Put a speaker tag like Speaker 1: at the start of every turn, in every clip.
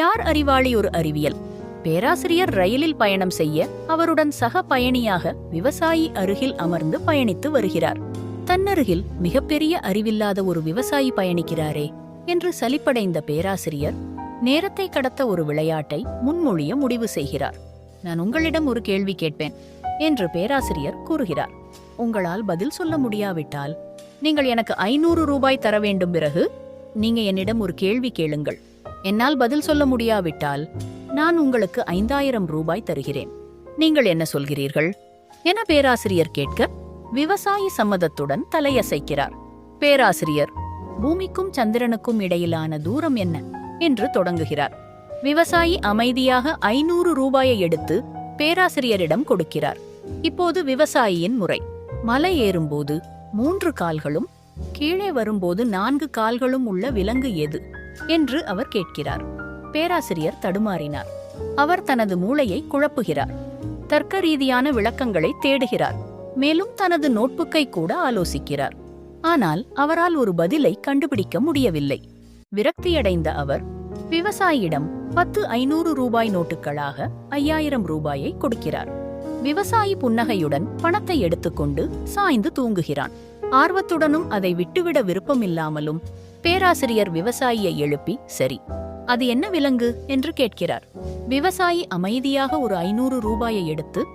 Speaker 1: யார் அறிவாளி ஒரு அறிவியல்? பேராசிரியர் ரயிலில் பயணம் செய்ய அவருடன் சக பயணியாக விவசாயி அருகில் அமர்ந்து பயணித்து வருகிறார். தன்னருகில் மிகப்பெரிய அறிவில்லாத ஒரு விவசாயி பயணிக்கிறாரே என்று சலிப்படைந்த பேராசிரியர் நேரத்தை கடத்த ஒரு விளையாட்டை முன்மொழிய முடிவு செய்கிறார். நான் உங்களிடம் ஒரு கேள்வி கேட்பேன் என்று பேராசிரியர் கூறுகிறார். உங்களால் பதில் சொல்ல முடியாவிட்டால் நீங்கள் எனக்கு ஐநூறு ரூபாய் தர வேண்டும் பிறகு நீங்க என்னிடம் ஒரு கேள்வி கேளுங்கள் என்னால் பதில் சொல்ல முடியாவிட்டால் நான் உங்களுக்கு ஐந்தாயிரம் ரூபாய் தருகிறேன். நீங்கள் என்ன சொல்கிறீர்கள்? என பேராசிரியர் கேட்க விவசாயி சம்மதத்துடன் தலையசைக்கிறார். பேராசிரியர் பூமிக்கும் சந்திரனுக்கும் இடையிலான தூரம் என்ன? என்று தொடங்குகிறார். விவசாயி அமைதியாக ஐநூறு ரூபாயை எடுத்து பேராசிரியரிடம் கொடுக்கிறார். இப்போது விவசாயியின் முறை. மலை ஏறும்போது மூன்று கால்களும் கீழே வரும்போது நான்கு கால்களும் உள்ள விலங்கு எது? என்று அவர் கேட்கிறார். பேராசிரியர் தடுமாறினார். அவர் தனது மூளையை குழப்புகிறார். தர்க்க ரீதியான விளக்கங்களை தேடுகிறார். மேலும் தனது நோட்புக்கை கூட ஆலோசிக்கிறார். ஆனால் அவரால் ஒரு பதிலை கண்டுபிடிக்க முடியவில்லை. விரக்தியடைந்த அவர் விவசாயியிடம் பத்து ஐநூறு ரூபாய் நோட்டுகளாக ஐயாயிரம் ரூபாயை கொடுக்கிறார். விவசாயி புன்னகையுடன் பணத்தை எடுத்துக்கொண்டு சாய்ந்து தூங்குகிறான். ஆர்வத்துடனும் அதை விட்டுவிட விருப்பமில்லாமலும் பேராசிரியர் விவசாயியை எழுப்பி சரி அது என்ன விலங்கு? என்று கேட்கிறார். விவசாயி அமைதியாக ஒரு ஐநூறு ரூபாயை எடுத்து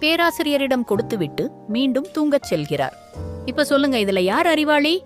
Speaker 1: பேராசிரியரிடம் கொடுத்துவிட்டு மீண்டும் தூங்கச் செல்கிறார். இப்ப சொல்லுங்க இதுல யார் அறிவாளி?